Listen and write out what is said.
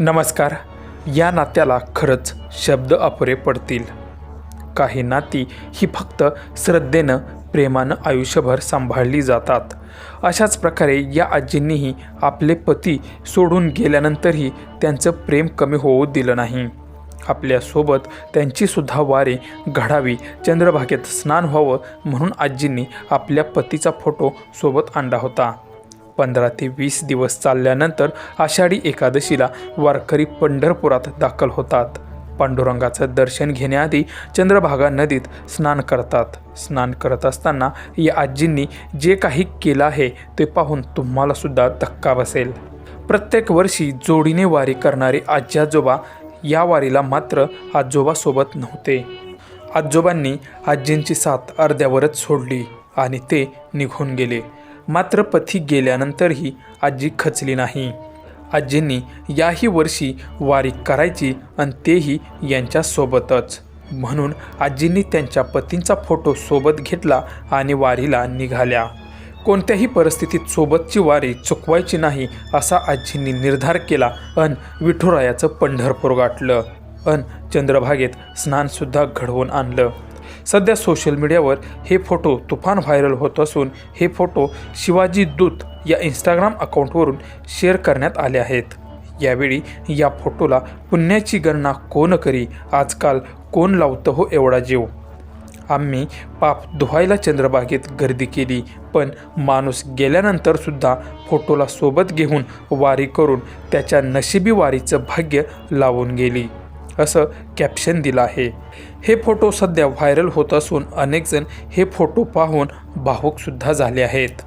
नमस्कार. या नात्याला खरंच शब्द अपुरे पडतील. काही नाती ही फक्त श्रद्धेनं प्रेमानं आयुष्यभर सांभाळली जातात. अशाच प्रकारे या आजींनीही आपले पती सोडून गेल्यानंतरही त्यांचं प्रेम कमी होऊ दिलं नाही. आपल्यासोबत त्यांचीसुद्धा वारे घडावी चंद्रभागेत स्नान व्हावं म्हणून आजींनी आपल्या पतीचा फोटो सोबत आणला होता. पंधरा ते वीस दिवस चालल्यानंतर आषाढी एकादशीला वारकरी पंढरपुरात दाखल होतात. पांडुरंगाचं दर्शन घेण्याआधी चंद्रभागा नदीत स्नान करतात. स्नान करत असताना या आजींनी जे काही केलं आहे ते पाहून तुम्हालासुद्धा धक्का बसेल. प्रत्येक वर्षी जोडीने वारी करणारे आजी आजोबा या वारीला मात्र आजोबासोबत नव्हते. आजोबांनी आजींची साथ अर्ध्यावरच सोडली आणि ते निघून गेले. मात्र पथिक गेल्यानंतरही आजी खचली नाही. आजींनी याही वर्षी वारी करायची आणि तेही यांच्यासोबतच. म्हणून आजींनी त्यांच्या पतींचा फोटो सोबत घेतला आणि वारीला निघाल्या. कोणत्याही परिस्थितीत सोबतची वारी चुकवायची नाही असा आजींनी निर्धार केला अन विठुरायाचं पंढरपूर गाठलं. अन चंद्रभागेत स्नानसुद्धा घडवून आणलं. सध्या सोशल मीडियावर हे फोटो तुफान व्हायरल होत असून हे फोटो शिवाजी दूत या इंस्टाग्राम अकाउंटवरून शेअर करण्यात आले आहेत. यावेळी या फोटोला पुण्याची गणना कोण करी आजकाल कोण लावतं हो एवढा जीव? आम्ही पाप धुवायला चंद्रबागेत गर्दी केली पण माणूस गेल्यानंतर सुद्धा फोटोला सोबत घेऊन वारी करून त्याच्या नशिबी वारीचं भाग्य लावून गेली. असं कॅप्शन दिलं आहे. हे फोटो सध्या व्हायरल होत असून अनेकजण हे फोटो पाहून भावुकसुद्धा झाले आहेत.